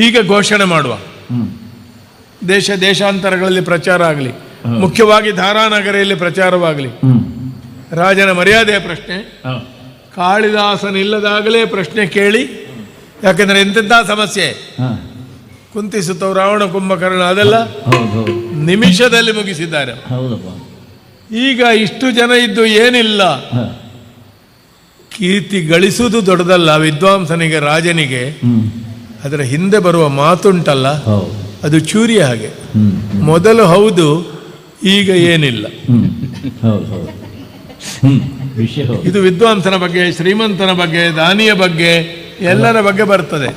ಹೀಗೆ ಘೋಷಣೆ ಮಾಡುವ. ದೇಶ ದೇಶಾಂತರಗಳಲ್ಲಿ ಪ್ರಚಾರ ಆಗಲಿ ಮುಖ್ಯವಾಗಿ ಧಾರಾನಗರಿಯಲ್ಲಿ ಪ್ರಚಾರವಾಗಲಿ. ರಾಜನ ಮರ್ಯಾದೆಯ ಪ್ರಶ್ನೆ. ಕಾಳಿದಾಸನ ಕಾಳಿದಾಸನಿಲ್ಲದಾಗಲೇ ಪ್ರಶ್ನೆ ಕೇಳಿ ಯಾಕೆಂದ್ರೆ ಎಂತೆಂಥ ಸಮಸ್ಯೆ. ಕುಂತಿಸುತ್ತವ ರಾವಣ ಕುಂಭಕರ್ಣ ಅದೆಲ್ಲ. ನಿಮಿಷದಲ್ಲಿ ಮುಗಿಸಿದ್ದಾರೆ. ಹೌದಪ್ಪ. ಈಗ ಇಷ್ಟು ಜನ ಇದ್ದು ಏನಿಲ್ಲ. ಕೀರ್ತಿ ಗಳಿಸುವುದು ದೊಡ್ಡದಲ್ಲ ವಿದ್ವಾಂಸನಿಗೆ ರಾಜನಿಗೆ. ಅದರ ಹಿಂದೆ ಬರುವ ಮಾತುಂಟಲ್ಲ? ಅದು ಚೂರಿ ಹಾಗೆ. ಮೊದಲು ಹೌದು ಈಗ ಏನಿಲ್ಲ. ಇದು ವಿದ್ವಾಂಸನ ಬಗ್ಗೆ ಶ್ರೀಮಂತನ ಬಗ್ಗೆ ದಾನಿಯ ಬಗ್ಗೆ ಎಲ್ಲರ ಬಗ್ಗೆ ಬರ್ತದೆ.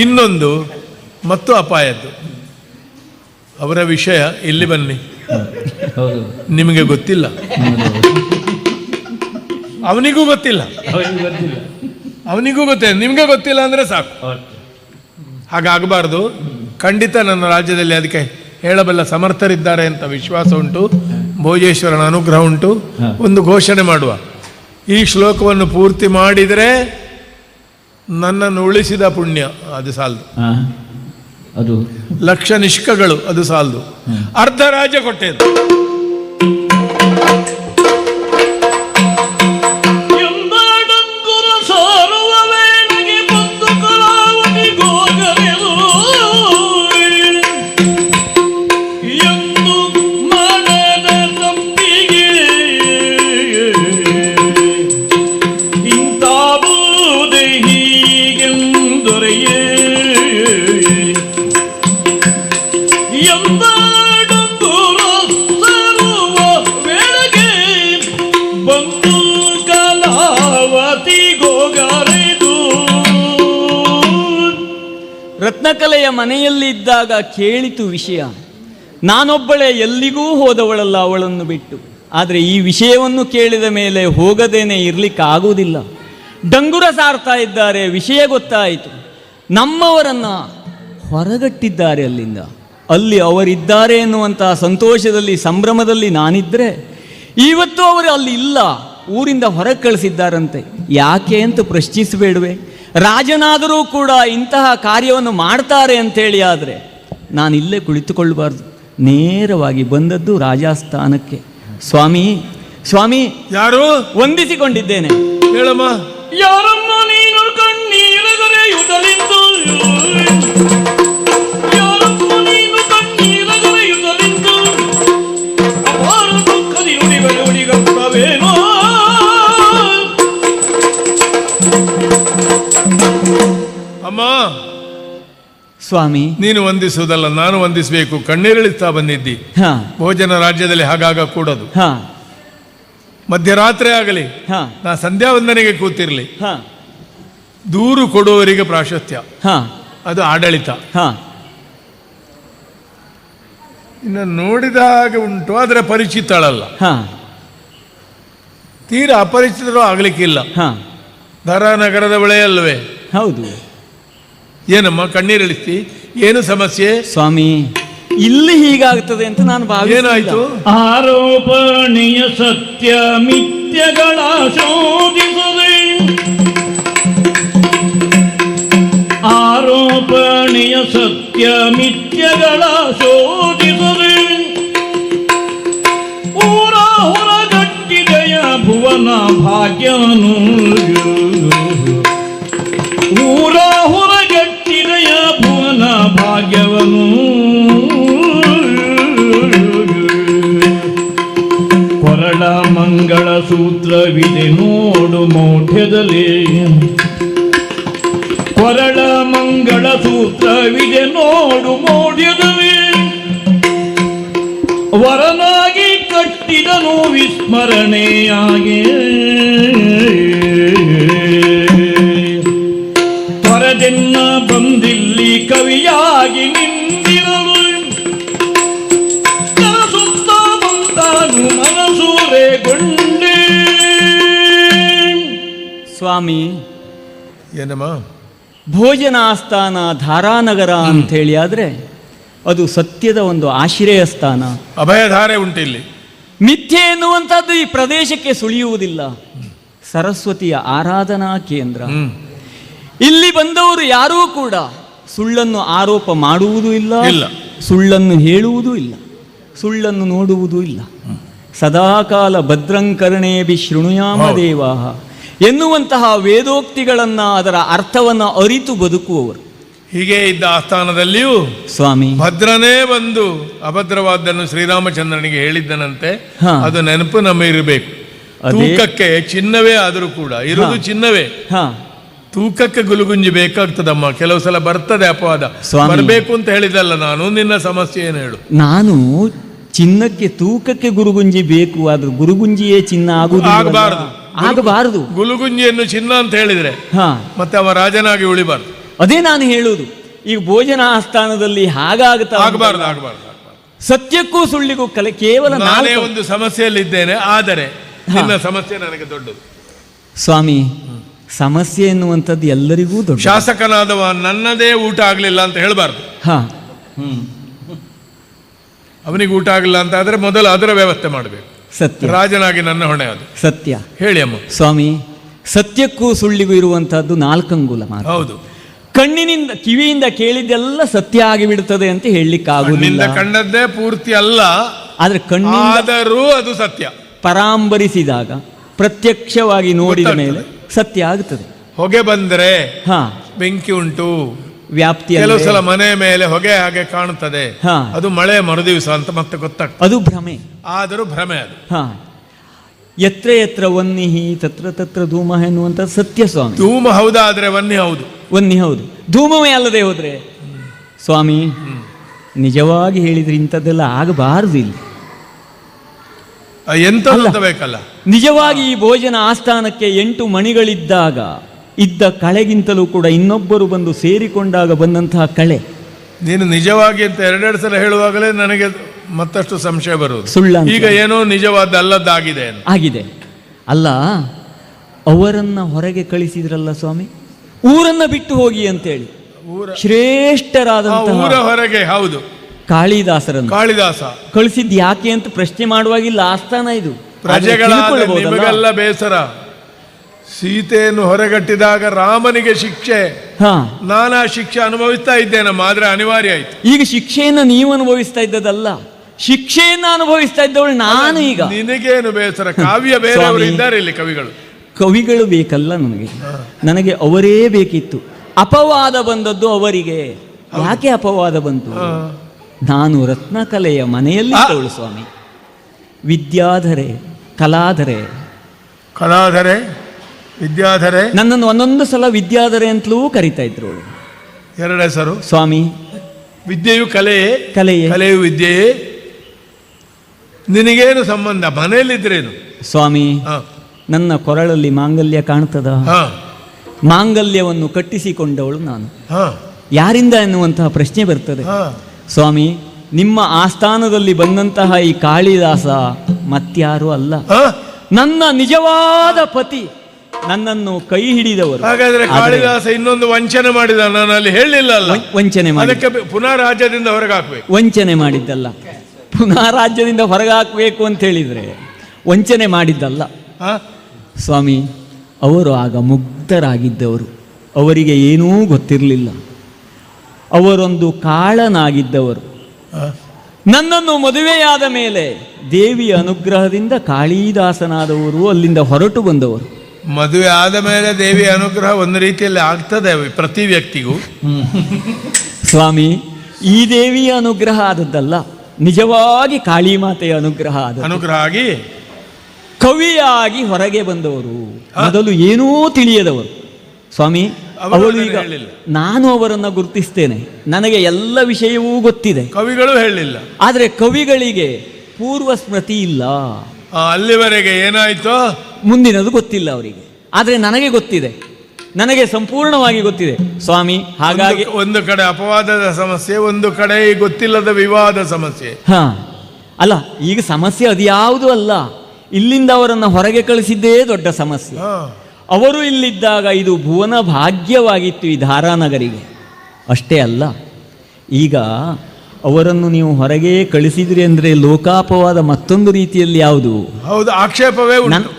ಇನ್ನೊಂದು ಮತ್ತು ಅಪಾಯದ್ದು. ಅವರ ವಿಷಯ ಇಲ್ಲಿ ಬನ್ನಿ. ನಿಮಗೆ ಗೊತ್ತಿಲ್ಲ. ಅವನಿಗೂ ಗೊತ್ತಿಲ್ಲ. ಅವನಿಗೆ ಗೊತ್ತಿಲ್ಲ. ನಿಮಗೆ ಗೊತ್ತಿಲ್ಲ ಅಂದರೆ ಸಾಕು. ಹಾಗಾಗಬಾರ್ದು. ಖಂಡಿತ ನನ್ನ ರಾಜ್ಯದಲ್ಲಿ ಅದಕ್ಕೆ ಹೇಳಬಲ್ಲ ಸಮರ್ಥರಿದ್ದಾರೆ ಅಂತ ವಿಶ್ವಾಸ ಉಂಟು. ಭೋಜೇಶ್ವರನ ಅನುಗ್ರಹ ಉಂಟು. ಒಂದು ಘೋಷಣೆ ಮಾಡುವ. ಈ ಶ್ಲೋಕವನ್ನು ಪೂರ್ತಿ ಮಾಡಿದರೆ ನನ್ನನ್ನು ಉಳಿಸಿದ ಪುಣ್ಯ ಅದು ಸಾಲದು. ಅದು ಲಕ್ಷ ನಿಷ್ಕಗಳು ಅದು ಸಾಲದು. ಅರ್ಧ ರಾಜ್ಯ ಕೊಟ್ಟೆದು. ರತ್ನಕಲೆಯ ಮನೆಯಲ್ಲಿದ್ದಾಗ ಕೇಳಿತು ವಿಷಯ. ನಾನೊಬ್ಬಳೇ ಎಲ್ಲಿಗೂ ಹೋದವಳಲ್ಲ ಅವಳನ್ನು ಬಿಟ್ಟು. ಆದರೆ ಈ ವಿಷಯವನ್ನು ಕೇಳಿದ ಮೇಲೆ ಹೋಗದೇನೆ ಇರಲಿಕ್ಕಾಗುವುದಿಲ್ಲ. ಡಂಗುರ ಸಾರ್ತಾ ಇದ್ದಾರೆ, ವಿಷಯ ಗೊತ್ತಾಯಿತು. ನಮ್ಮವರನ್ನು ಹೊರಗಟ್ಟಿದ್ದಾರೆ ಅಲ್ಲಿಂದ. ಅಲ್ಲಿ ಅವರಿದ್ದಾರೆ ಎನ್ನುವಂತಹ ಸಂತೋಷದಲ್ಲಿ, ಸಂಭ್ರಮದಲ್ಲಿ ನಾನಿದ್ದರೆ ಇವತ್ತು ಅವರು ಅಲ್ಲಿ ಇಲ್ಲ, ಊರಿಂದ ಹೊರಗೆ ಕಳಿಸಿದ್ದಾರಂತೆ. ಯಾಕೆ ಅಂತ ಪ್ರಶ್ನಿಸಬೇಡುವೆ. ರಾಜನಾದರೂ ಕೂಡ ಇಂತಹ ಕಾರ್ಯವನ್ನು ಮಾಡ್ತಾರೆ ಅಂತೇಳಿ ಆದರೆ ನಾನು ಇಲ್ಲೇ ಕುಳಿತುಕೊಳ್ಳಬಾರ್ದು. ನೇರವಾಗಿ ಬಂದದ್ದು ರಾಜಸ್ಥಾನಕ್ಕೆ. ಸ್ವಾಮಿ ಸ್ವಾಮಿ ಯಾರು? ವಂದಿಸಿಕೊಂಡಿದ್ದೇನೆ. ಹೇಳಮ್ಮ. ಯಾರಮ್ಮ? ಸ್ವಾಮಿ. ನೀನು ವಂದಿಸುವುದಲ್ಲ ನಾನು ವಂದಿಸಬೇಕು ಕಣ್ಣೀರಿಳಿಸ್ತಾ ಬಂದಿದ್ದಿ. ಹಾ. ಭೋಜನ ರಾಜ್ಯದಲ್ಲಿ ಹಾಗಾಗ ಕೂಡದು. ಹಾ. ಮಧ್ಯರಾತ್ರಿ ಆಗಲಿ ಹಾ. ನಾ ಸಂಧ್ಯಾ ವಂದನೆಗೆ ಕೂತಿರ್ಲಿ. ಹಾ. ದೂರು ಕೊಡುವವರಿಗೆ ಪ್ರಾಶಸ್ತ್ಯ. ಹಾ. ಅದು ಆಡಳಿತ. ಹಾ. ಇನ್ನು ನೋಡಿದ ಹಾಗೆ ಉಂಟು ಆದರೆ ಪರಿಚಿತಳಲ್ಲ. ಹಾ. ತೀರಾ ಅಪರಿಚಿತರು ಆಗ್ಲಿಕ್ಕಿಲ್ಲ. ಹಾ. ಧರಾನಗರದ ಬಳೆ ಅಲ್ವೇ. ಹೌದು. ಏನಮ್ಮ ಕಣ್ಣೀರಿಳಿಸ್ತಿ ಏನು ಸಮಸ್ಯೆ? ಸ್ವಾಮಿ ಇಲ್ಲಿ ಹೀಗಾಗ್ತದೆ ಅಂತ ನಾನು ಭಾವಿ ಏನಾಯ್ತು? ಆರೋಪಣೀಯ ಸತ್ಯ ಮಿಥ್ಯಗಳ ಶೋಧಿಸದೆ ಆರೋಪಣೀಯ ಸತ್ಯ ಮಿಥ್ಯಗಳ ಶೋಧಿಸದೆ ಊರ ಹೊರಗಟ್ಟಿದೆಯ ಭುವನ ಭಾಗ್ಯನು ಭಾಗ್ಯವನು. ಕೊರಳ ಮಂಗಳ ಸೂತ್ರವಿದೆ ನೋಡು ಮೌಢ್ಯದಲ್ಲಿ ಕೊರಳ ಮಂಗಳ ಸೂತ್ರವಿದೆ ನೋಡು ಮೌಢ್ಯದಲ್ಲಿ ವರನಾಗಿ ಕಟ್ಟಿದನು ವಿಸ್ಮರಣೆಯಾಗಿ. ಬಂದಿಲ್ಲಿ ನಿಂದಿರಲು ಸುತ್ತ ಬಂದಾನು ಮನಸೂರೆಗೊಂಡೆ ಸ್ವಾಮಿ ಏನಮ್ಮ? ಭೋಜನಾಸ್ಥಾನ ಧಾರಾನಗರ ಹೇಳಿ ಆದರೆ ಅದು ಸತ್ಯದ ಒಂದು ಆಶ್ರಯ ಸ್ಥಾನ. ಅಭಯಧಾರೆ ಉಂಟಿಲ್ಲಿ ಮಿಥ್ಯೆ ಎನ್ನುವಂಥದ್ದು ಈ ಪ್ರದೇಶಕ್ಕೆ ಸುಳಿಯುವುದಿಲ್ಲ. ಸರಸ್ವತಿಯ ಆರಾಧನಾ ಕೇಂದ್ರ. ಇಲ್ಲಿ ಬಂದವರು ಯಾರೂ ಕೂಡ ಸುಳ್ಳನ್ನು ಆರೋಪ ಮಾಡುವುದೂ ಇಲ್ಲ ಇಲ್ಲ. ಸುಳ್ಳನ್ನು ಹೇಳುವುದೂ ಇಲ್ಲ ಸುಳ್ಳನ್ನು ನೋಡುವುದೂ ಇಲ್ಲ. ಸದಾಕಾಲ ಭದ್ರಂಕರಣೇಭಿ ಶೃಣುಯಾಮ ದೇವಾ ದೇವಾಹ. ಎನ್ನುವಂತಹ ವೇದೋಕ್ತಿಗಳನ್ನ ಅದರ ಅರ್ಥವನ್ನು ಅರಿತು ಬದುಕುವವರು. ಹೀಗೆ ಇದ್ದ ಆಸ್ಥಾನದಲ್ಲಿಯೂ ಸ್ವಾಮಿ. ಭದ್ರನೇ ಬಂದು ಅಭದ್ರವಾದ್ದನ್ನು ಶ್ರೀರಾಮಚಂದ್ರನಿಗೆ ಹೇಳಿದ್ದನಂತೆ ಹಾ. ಅದು ನೆನಪು ನಮ್ಮ ಇರಬೇಕು ತೂಕಕ್ಕೆ ಚಿನ್ನವೇ ಆದರೂ ಕೂಡ ಇರುವುದು ಚಿನ್ನವೇ. ಹಾ. ತೂಕಕ್ಕೆ ಗುಲುಗುಂಜಿ ಬೇಕಾಗ್ತದಮ್ಮ. ಕೆಲವು ಸಲ ಬರ್ತದೆ ಅಪವಾದ. ಬರಬೇಕು ಅಂತ ಹೇಳಿದಲ್ಲ ನಾನು ನಿನ್ನ ಸಮಸ್ಯೆ ಏನು ಹೇಳು. ನಾನು ಚಿನ್ನಕ್ಕೆ ತೂಕಕ್ಕೆ ಗುರುಗುಂಜಿ ಬೇಕು ಆದ್ರೆ ಗುರುಗುಂಜಿಯೇ ಚಿನ್ನ ಆಗುವುದಿಲ್ಲ ಆಗಬಾರದು. ಆಗಬಾರದು. ಗುಲುಗುಂಜಿಯನ್ನು ಚಿನ್ನ ಅಂತ ಹೇಳಿದ್ರೆ ಹಾ. ಮತ್ತೆ ಅವ ರಾಜನಾಗಿ ಉಳಿಬಾರ್ದು. ಅದೇ ನಾನು ಹೇಳುವುದು ಈಗ ಭೋಜನ ಆಸ್ಥಾನದಲ್ಲಿ ಹಾಗಾಗ್ತಾ ಆಗಬಾರ್ದು ಆಗಬಾರದು ಸತ್ಯಕ್ಕೂ ಸುಳ್ಳಿಗೂ ಕಲೆ ಕೇವಲ ನಾನೇ ಒಂದು ಸಮಸ್ಯೆಯಲ್ಲಿದ್ದೇನೆ ಆದರೆ ನಿನ್ನ ಸಮಸ್ಯೆ ನನಗೆ ದೊಡ್ಡದು. ಸ್ವಾಮಿ ಸಮಸ್ಯೆ ಎನ್ನುವಂಥದ್ದು ಎಲ್ಲರಿಗೂ ದೊಡ್ಡ ಶಾಸಕನಾದವ ನನ್ನದೇ ಊಟ ಆಗಲಿಲ್ಲ ಅಂತ ಹೇಳಬಾರ್ದು. ಹಾ. ಅವನಿಗೆ ಊಟ ಆಗಲಿಲ್ಲ ಅಂತ ಆದರೆ ಮೊದಲು ಅದರ ವ್ಯವಸ್ಥೆ ಮಾಡಬೇಕು. ಸತ್ಯ. ರಾಜನಾಗಿ ನನ್ನ ಹೊಣೆ ಅದು. ಸತ್ಯ. ಹೇಳಿ ಅಮ್ಮ. ಸ್ವಾಮಿ ಸತ್ಯಕ್ಕೂ ಸುಳ್ಳಿಗೂ ಇರುವಂತಹದ್ದು ನಾಲ್ಕಂಗುಲ ಮಾತ್ರ. ಹೌದು. ಕಣ್ಣಿನಿಂದ ಕಿವಿಯಿಂದ ಕೇಳಿದ್ದೆಲ್ಲ ಸತ್ಯ ಆಗಿಬಿಡುತ್ತದೆ ಅಂತ ಹೇಳಲಿಕ್ಕೆ ಕಣ್ಣದ್ದೇ ಕಣ್ಣಿಂದ ಪೂರ್ತಿ ಅಲ್ಲ. ಆದ್ರೆ ಕಣ್ಣಿಂದ ಅದು ಸತ್ಯ. ಪರಾಂಬರಿಸಿದಾಗ ಪ್ರತ್ಯಕ್ಷವಾಗಿ ನೋಡಿದ ಮೇಲೆ. ಸತ್ಯ ಆಗುತ್ತದೆ ಹೊಗೆ ಬಂದರೆ ಹ. ಬೆಂಕಿ ಉಂಟು. ವ್ಯಾಪ್ತಿ ಕೆಲವು ಸಲ ಮನೆ ಮೇಲೆ ಹೊಗೆ ಹಾಗೆ ಕಾಣುತ್ತದೆ. ಹಾ. ಅದು ಮಳೆ ಮರುದಿವಸ ಅಂತ ಮತ್ತೆ ಗೊತ್ತಾಗ್ತದೆ. ಅದು ಭ್ರಮೆ. ಆದರೂ ಭ್ರಮೆ ಅದು. ಹ. ಎತ್ರ ಎತ್ರ ವನ್ನಿಹಿ ತತ್ರ ತತ್ರ ಧೂಮ ಎನ್ನುವಂತ ಸತ್ಯ ಸ್ವಾಮಿ ಧೂಮ ಹೌದಾದ್ರೆ ವನ್ನಿ ಹೌದು. ವನ್ನಿ ಹೌದು. ಧೂಮವೇ ಅಲ್ಲದೆ ಹೋದ್ರೆ? ಸ್ವಾಮಿ ನಿಜವಾಗಿ ಹೇಳಿದ್ರೆ ಇಂಥದ್ದೆಲ್ಲ ಆಗಬಾರದು ಇಲ್ಲಿ ಎಂತ. ಬೇಕಲ್ಲ. ನಿಜವಾಗಿ ಈ ಭೋಜನ ಆಸ್ಥಾನಕ್ಕೆ ಎಂಟು ಮಣಿಗಳಿದ್ದಾಗ ಇದ್ದ ಕಳೆಗಿಂತಲೂ ಕೂಡ ಇನ್ನೊಬ್ಬರು ಬಂದು ಸೇರಿಕೊಂಡಾಗ ಬಂದಂತಹ ಕಳೆ. ನೀನು ನಿಜವಾಗಿ ಅಂತ ಎರಡೆರಡು ಸಲ ಹೇಳುವಾಗಲೇ ನನಗೆ ಮತ್ತಷ್ಟು ಸಂಶಯ ಬರುವುದು. ಸುಳ್ಳ. ಈಗ ಏನೋ ನಿಜವಾದ ಅಲ್ಲದ್ದಾಗಿದೆ ಆಗಿದೆ. ಅಲ್ಲ ಅವರನ್ನ ಹೊರಗೆ ಕಳಿಸಿದ್ರಲ್ಲ ಸ್ವಾಮಿ? ಊರನ್ನ ಬಿಟ್ಟು ಹೋಗಿ ಅಂತೇಳಿ. ಊರ ಶ್ರೇಷ್ಠರಾದಂತಹ ಊರ ಹೊರಗೆ ಹೌದು. ಕಾಳಿದಾಸರನ್ನು. ಕಾಳಿದಾಸ. ಕಳಿಸಿದ್ ಯಾಕೆ ಅಂತ ಪ್ರಶ್ನೆ ಮಾಡುವಾಗಿಲ್ಲ ಆಸ್ಥಾನ ಇದು. ಪ್ರಜೆಗಳ ಬೇಸರ. ಸೀತೆಯನ್ನು ಹೊರಗಟ್ಟಿದಾಗ ರಾಮನಿಗೆ ಶಿಕ್ಷೆ. ಹಾ. ನಾನಾ ಶಿಕ್ಷೆ ಅನುಭವಿಸ್ತಾ ಇದ್ದೇನಮ್ಮ ಆದ್ರೆ ಅನಿವಾರ್ಯ ಆಯ್ತು. ಈಗ ಶಿಕ್ಷೆಯನ್ನು ನೀವು ಅನುಭವಿಸ್ತಾ ಇದ್ದದಲ್ಲ. ಶಿಕ್ಷೆಯನ್ನು ಅನುಭವಿಸ್ತಾ ಇದ್ದವಳು ನಾನು ಈಗ. ನಿನಗೇನು ಬೇಸರ? ಕಾವ್ಯ ಬೇರೆಯವರು. ಇದ್ದಾರೆ ಇಲ್ಲಿ ಕವಿಗಳು. ಕವಿಗಳು ಬೇಕಲ್ಲ ನನಗೆ. ನನಗೆ ಅವರೇ ಬೇಕಿತ್ತು. ಅಪವಾದ ಬಂದದ್ದು ಅವರಿಗೆ. ಯಾಕೆ ಅಪವಾದ ಬಂತು. ನಾನು ರತ್ನಕಲೆಯ ಮನೆಯಲ್ಲಿ ತೋಳು ಸ್ವಾಮಿ. ವಿದ್ಯಾಧರೆ ಕಲಾಧರೆ. ಕಲಾಧರೆ ವಿದ್ಯಾಧರೆ. ನನ್ನನ್ನು ಒಂದೊಂದು ಸಲ ವಿದ್ಯಾಧರೆ ಅಂತಲೂ ಕರಿತಾ ಇದ್ರು. ಎರಡು ಹೆಸರು. ಸ್ವಾಮಿ. ವಿದ್ಯೆಯು ಕಲೆಯೇ ಕಲೆಯೇ. ಕಲೆಯು ವಿದ್ಯೆಯೇ. ನಿನಗೇನು ಸಂಬಂಧ? ಮನೆಯಲ್ಲಿದ್ರೇನು? ಸ್ವಾಮಿ ನನ್ನ ಕೊರಳಲ್ಲಿ ಮಾಂಗಲ್ಯ ಕಾಣ್ತದ? ಹಾ ಮಾಂಗಲ್ಯವನ್ನು ಕಟ್ಟಿಸಿಕೊಂಡವಳು ನಾನು. ಯಾರಿಂದ ಎನ್ನುವಂತಹ ಪ್ರಶ್ನೆ ಬರ್ತದೆ? ಸ್ವಾಮಿ ನಿಮ್ಮ ಆಸ್ಥಾನದಲ್ಲಿ ಬಂದಂತಹ ಈ ಕಾಳಿದಾಸ ಮತ್ಯಾರು ಅಲ್ಲ. ನನ್ನ ನಿಜವಾದ ಪತಿ ನನ್ನನ್ನು ಕೈ ಹಿಡಿದವರು. ಹಾಗಾದ್ರೆ ಕಾಳಿದಾಸ ಇನ್ನೊಂದು ವಂಚನೆ ಮಾಡಿದ ನಾನು ಅಲ್ಲಿ ಹೇಳಲಿಲ್ಲ ಅಲ್ಲ? ವಂಚನೆ ಅದಕ್ಕೆ ಪುನಃ ರಾಜ್ಯದಿಂದ ಹೊರಗಾಕ್ಬೇಕು. ವಂಚನೆ ಮಾಡಿದ್ದಲ್ಲ. ಪುನಃ ರಾಜ್ಯದಿಂದ ಹೊರಗಾಕ್ಬೇಕು ಅಂತ ಹೇಳಿದ್ರೆ ವಂಚನೆ ಮಾಡಿದ್ದಲ್ಲ. ಸ್ವಾಮಿ ಅವರು ಆಗ ಮುಗ್ಧರಾಗಿದ್ದವರು. ಅವರಿಗೆ ಏನೂ ಗೊತ್ತಿರಲಿಲ್ಲ. ಅವರೊಂದು ಕಾಳನಾಗಿದ್ದವರು. ನನ್ನನ್ನು ಮದುವೆಯಾದ ಮೇಲೆ ದೇವಿಯ ಅನುಗ್ರಹದಿಂದ ಕಾಳಿದಾಸನಾದವರು ಅಲ್ಲಿಂದ ಹೊರಟು ಬಂದವರು. ಮದುವೆ ಆದ ಮೇಲೆ ದೇವಿಯ ಅನುಗ್ರಹ ಒಂದು ರೀತಿಯಲ್ಲಿ ಆಗ್ತದೆ ಪ್ರತಿ ವ್ಯಕ್ತಿಗೂ. ಸ್ವಾಮಿ ಈ ದೇವಿಯ ಅನುಗ್ರಹ ಆದದ್ದಲ್ಲ ನಿಜವಾಗಿ ಕಾಳಿಮಾತೆಯ ಅನುಗ್ರಹ ಆದ ಅನುಗ್ರಹ ಆಗಿ ಕವಿಯಾಗಿ ಹೊರಗೆ ಬಂದವರು. ಮೊದಲು ಏನೂ ತಿಳಿಯದವರು. ಸ್ವಾಮಿ ಅವಳು ಈಗ ನಾನು ಅವರನ್ನು ಗುರುತಿಸ್ತೇನೆ. ನನಗೆ ಎಲ್ಲ ವಿಷಯವೂ ಗೊತ್ತಿದೆ. ಕವಿಗಳು ಹೇಳಲಿಲ್ಲ ಆದರೆ ಕವಿಗಳಿಗೆ ಪೂರ್ವ ಸ್ಮೃತಿ ಇಲ್ಲ. ಅಲ್ಲಿವರೆಗೆ ಏನಾಯ್ತು? ಮುಂದಿನದು ಗೊತ್ತಿಲ್ಲ ಅವರಿಗೆ. ಆದರೆ ನನಗೆ ಗೊತ್ತಿದೆ. ನನಗೆ ಸಂಪೂರ್ಣವಾಗಿ ಗೊತ್ತಿದೆ. ಸ್ವಾಮಿ ಹಾಗಾಗಿ ಒಂದು- ಕಡೆ ಅಪವಾದದ ಸಮಸ್ಯೆ ಒಂದು ಕಡೆ ಗೊತ್ತಿಲ್ಲದ ವಿವಾದ ಸಮಸ್ಯೆ. ಹಾ. ಅಲ್ಲ ಈಗ ಸಮಸ್ಯೆ ಅದ್ಯಾವುದೂ ಅಲ್ಲ. ಇಲ್ಲಿಂದ ಅವರನ್ನು ಹೊರಗೆ ಕಳಿಸಿದ್ದೇ ದೊಡ್ಡ ಸಮಸ್ಯೆ. ಅವರು ಇಲ್ಲಿದ್ದಾಗ ಇದು ಭುವನ ಭಾಗ್ಯವಾಗಿತ್ತು ಈ ಧಾರಾನಗರಿಗೆ. ಅಷ್ಟೇ ಅಲ್ಲ ಈಗ ಅವರನ್ನು ನೀವು ಹೊರಗೆ ಕಳಿಸಿದ್ರಿ ಅಂದರೆ ಲೋಕಾಪವಾದ ಮತ್ತೊಂದು ರೀತಿಯಲ್ಲಿ ಯಾವುದು? ಹೌದು ಆಕ್ಷೇಪವೇ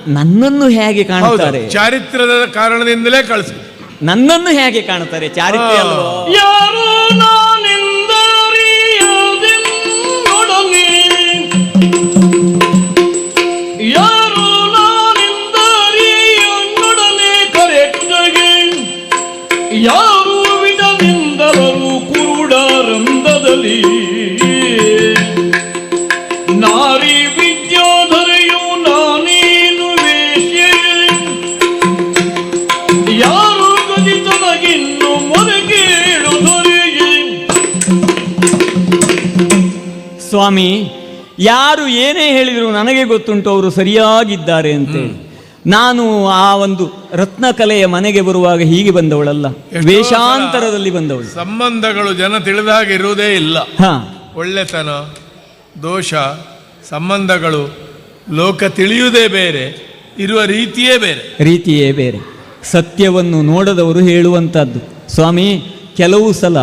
ನನ್ನನ್ನು ಹೇಗೆ ಕಾಣುತ್ತಾರೆ ಚಾರಿತ್ರ್ಯದ ಕಾರಣದಿಂದಲೇ ಕಳಿಸಿ. ನನ್ನನ್ನು ಹೇಗೆ ಕಾಣುತ್ತಾರೆ ಚಾರಿತ್ರ್ಯ ಸ್ವಾಮಿ ಯಾರು ಏನೇ ಹೇಳಿದರೂ ನನಗೆ ಗೊತ್ತುಂಟು ಅವರು ಸರಿಯಾಗಿದ್ದಾರೆ ಅಂತ. ನಾನು ಆ ಒಂದು ರತ್ನಕಲೆಯ ಮನೆಗೆ ಬರುವಾಗ ಹೀಗೆ ಬಂದವಳಲ್ಲ. ವೇಷಾಂತರದಲ್ಲಿ ಬಂದವಳು. ಸಂಬಂಧಗಳು ಜನ ತಿಳಿದ ಹಾಗೆ ಇರುವುದೇ ಇಲ್ಲ. ಹಾ. ಒಳ್ಳೆತನ ದೋಷ ಸಂಬಂಧಗಳು ಲೋಕ ತಿಳಿಯುವುದೇ ಬೇರೆ ಇರುವ ರೀತಿಯೇ ಬೇರೆ. ರೀತಿಯೇ ಬೇರೆ. ಸತ್ಯವನ್ನು ನೋಡದವರು ಹೇಳುವಂಥದ್ದು ಸ್ವಾಮಿ ಕೆಲವು ಸಲ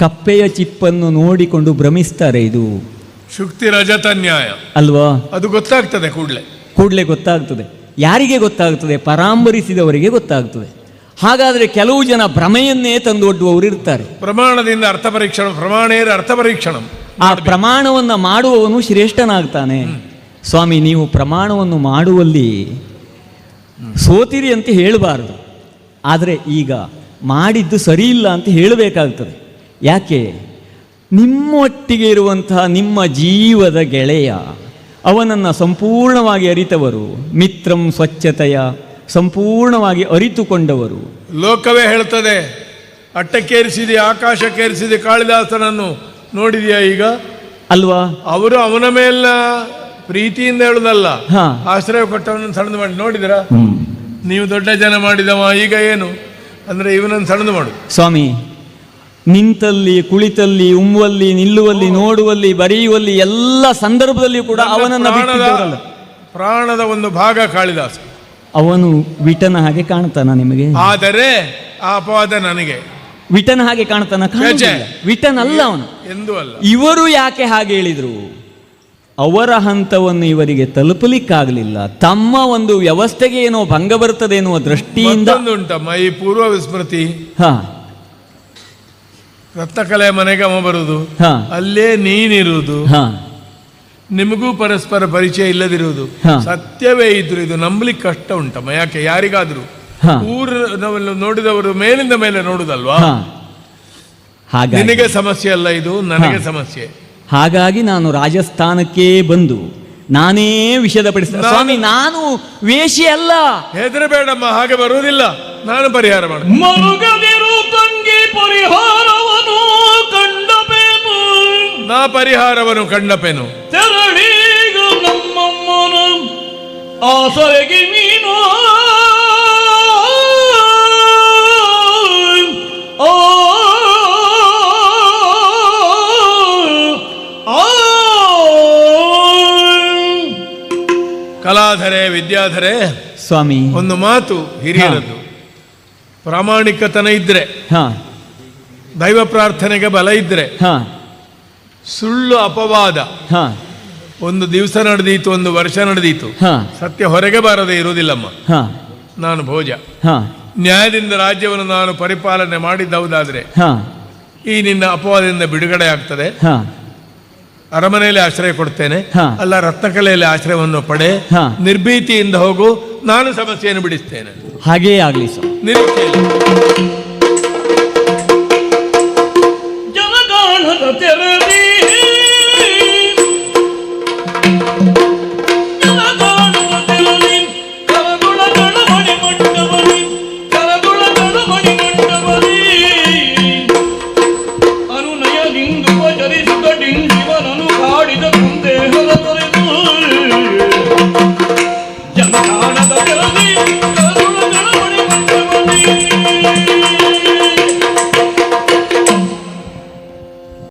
ಕಪ್ಪೆಯ ಚಿಪ್ಪನ್ನು ನೋಡಿಕೊಂಡು ಭ್ರಮಿಸ್ತಾರೆ ಇದು. ಶುಕ್ತಿ ರಜತ ನ್ಯಾಯ ಅಲ್ವಾ? ಅದು ಗೊತ್ತಾಗ್ತದೆ ಕೂಡಲೇ. ಕೂಡಲೇ ಗೊತ್ತಾಗ್ತದೆ. ಯಾರಿಗೆ ಗೊತ್ತಾಗ್ತದೆ? ಪರಾಂಬರಿಸಿದವರಿಗೆ ಗೊತ್ತಾಗ್ತದೆ. ಹಾಗಾದರೆ ಕೆಲವು ಜನ ಭ್ರಮೆಯನ್ನೇ ತಂದು ಒಡ್ಡುವವರು ಇರ್ತಾರೆ ಪ್ರಮಾಣದಿಂದ ಅರ್ಥ ಪರೀಕ್ಷಣ ಪ್ರಮಾಣೇರ ಅರ್ಥ ಪರೀಕ್ಷಣ ಆ ಪ್ರಮಾಣವನ್ನು ಮಾಡುವವನು ಶ್ರೇಷ್ಠನಾಗ್ತಾನೆ. ಸ್ವಾಮಿ ನೀವು ಪ್ರಮಾಣವನ್ನು ಮಾಡುವಲ್ಲಿ ಸೋತಿರಿ ಅಂತ ಹೇಳಬಾರದು. ಆದರೆ ಈಗ ಮಾಡಿದ್ದು ಸರಿ ಇಲ್ಲ ಅಂತ ಹೇಳಬೇಕಾಗ್ತದೆ. ಯಾಕೆ? ನಿಮ್ಮೊಟ್ಟಿಗೆ ಇರುವಂತಹ ನಿಮ್ಮ ಜೀವದ ಗೆಳೆಯ ಅವನನ್ನು ಸಂಪೂರ್ಣವಾಗಿ ಅರಿತವರು ಮಿತ್ರಂ ಸ್ವಚ್ಛತೆಯ ಸಂಪೂರ್ಣವಾಗಿ ಅರಿತುಕೊಂಡವರು. ಲೋಕವೇ ಹೇಳ್ತದೆ ಅಟ್ಟಕ್ಕೇರಿಸಿದೆ ಆಕಾಶಕ್ಕೇರಿಸಿದೆ ಕಾಳಿದಾಸನನ್ನು ನೋಡಿದೆಯಾ ಈಗ? ಅಲ್ವಾ? ಅವರು ಅವನ ಮೇಲಿನ ಪ್ರೀತಿಯಿಂದ ಹೇಳುದಲ್ಲ. ಆಶ್ರಯ ಕೊಟ್ಟವನನ್ನು ಸಣ್ಣದು ಮಾಡಿ ನೋಡಿದ್ರ? ನೀವು ದೊಡ್ಡ ಜನ ಮಾಡಿದವ ಈಗ ಏನು? ಅಂದ್ರೆ ಇವನನ್ನು ಸಣ್ಣದು ಮಾಡು. ಸ್ವಾಮಿ ನಿಂತಲ್ಲಿ ಕುಳಿತಲ್ಲಿ ಉಮ್ಮುವಲ್ಲಿ ನಿಲ್ಲುವಲ್ಲಿ ನೋಡುವಲ್ಲಿ ಬರೆಯುವಲ್ಲಿ ಎಲ್ಲ ಸಂದರ್ಭದಲ್ಲಿ ಕೂಡ ಅವನನ್ನು ಪ್ರಾಣದ ಒಂದು ಭಾಗ ಕಾಳಿದಾಸ. ಅವನು ವಿಟನ ಹಾಗೆ ಕಾಣ್ತಾನ ನಿಮಗೆ? ಆದರೆ ಆ ಅಪವಾದ ನನಗೆ. ವಿಟನ ಹಾಗೆ ಕಾಣ್ತಾನ. ವಿಟನ್ ಅಲ್ಲ ಅವನು. ಎಂದು ಅಲ್ಲ. ಇವರು ಯಾಕೆ ಹಾಗೆ ಹೇಳಿದ್ರು? ಅವರ ಹಂತವನ್ನು ಇವರಿಗೆ ತಲುಪಲಿಕ್ಕಾಗಲಿಲ್ಲ. ತಮ್ಮ ಒಂದು ವ್ಯವಸ್ಥೆಗೆ ಏನೋ ಭಂಗ ಬರ್ತದೆ ಎನ್ನುವ ದೃಷ್ಟಿಯಿಂದ ಈ ಪೂರ್ವ ವಿಸ್ಮೃತಿ. ಹಾ. ರತ್ನಕಲೆ ಮನೆಗೆ ಅವ ಬರುವುದು. ಅಲ್ಲೇ ನೀನಿರುವುದು. ನಿಮಗೂ ಪರಸ್ಪರ ಪರಿಚಯ ಇಲ್ಲದಿರುವುದು. ಸತ್ಯವೇ ಇದ್ರು ಇದು ನಂಬಲಿಕ್ಕೆ ಕಷ್ಟ ಉಂಟಮ್ಮ. ಯಾಕೆ? ಯಾರಿಗಾದ್ರೂ. ಊರ ನೋಡಿದವರು ಮೇಲಿಂದ ಮೇಲೆ ನೋಡುದಲ್ವಾ? ನಿನಗೆ ಸಮಸ್ಯೆ ಅಲ್ಲ ಇದು ನನಗೆ ಸಮಸ್ಯೆ. ಹಾಗಾಗಿ ನಾನು ರಾಜಸ್ಥಾನಕ್ಕೆ ಬಂದು ನಾನೇ ವಿಷದಪಡಿಸಿದ ನಾನು- ಸ್ವಾಮಿ ನಾನು ವೇಷಿ ಅಲ್ಲ. ಹೆದರಬೇಡಮ್ಮ ಹಾಗೆ ಬರುವುದಿಲ್ಲ. ನಾನು ಪರಿಹಾರ ಮಾಡ ಮರುಗದಿರು ತಂಗಿ ಪರಿಹಾರವನು ಕಂಡಪೇನು ನಾ ಪರಿಹಾರವನ್ನು ಕಂಡಪೇನು ತೆರಳೀಗ ನಮ್ಮಮ್ಮನ ಆಸರೆಗೆ ನೀನು ಆ, ಆ, ಕಲಾಧರೆ ವಿದ್ಯಾಧರೆ ಸ್ವಾಮಿ. ಒಂದು ಮಾತು ಹಿರಿಯರದ್ದು. ಪ್ರಾಮಾಣಿಕತನ ಇದ್ರೆ ಹಾ. ದೈವ ಪ್ರಾರ್ಥನೆಗೆ ಬಲ ಇದ್ರೆ ಹಾ. ಸುಳ್ಳು ಅಪವಾದ. ಹಾ. ಒಂದು ದಿವಸ ನಡೆದೀತು ಒಂದು ವರ್ಷ ನಡೆದೀತು. ಹಾ. ಸತ್ಯ ಹೊರಗೆ ಬಾರದೆ ಇರುವುದಿಲ್ಲಮ್ಮ. ಹಾ. ನಾನು ಭೋಜ. ಹಾ. ನ್ಯಾಯದಿಂದ ರಾಜ್ಯವನ್ನು ನಾನು ಪರಿಪಾಲನೆ ಮಾಡಿದ್ದವುದಾದ್ರೆ ಹಾ. ಈ ನಿನ್ನ ಅಪವಾದದಿಂದ ಬಿಡುಗಡೆ ಆಗ್ತದೆ. ಹಾ. ಅರಮನೆಯಲ್ಲಿ ಆಶ್ರಯ ಕೊಡ್ತೇನೆ. ಅಲ್ಲ ರತ್ನಕಲೆಯಲ್ಲಿ ಆಶ್ರಯವನ್ನು ಪಡೆ. ನಿರ್ಭೀತಿಯಿಂದ ಹೋಗು. ನಾನು ಸಮಸ್ಯೆಯನ್ನು ಬಿಡಿಸ್ತೇನೆ. ಹಾಗೆಯೇ ಆಗಲಿ ಸ್ವಾಮಿ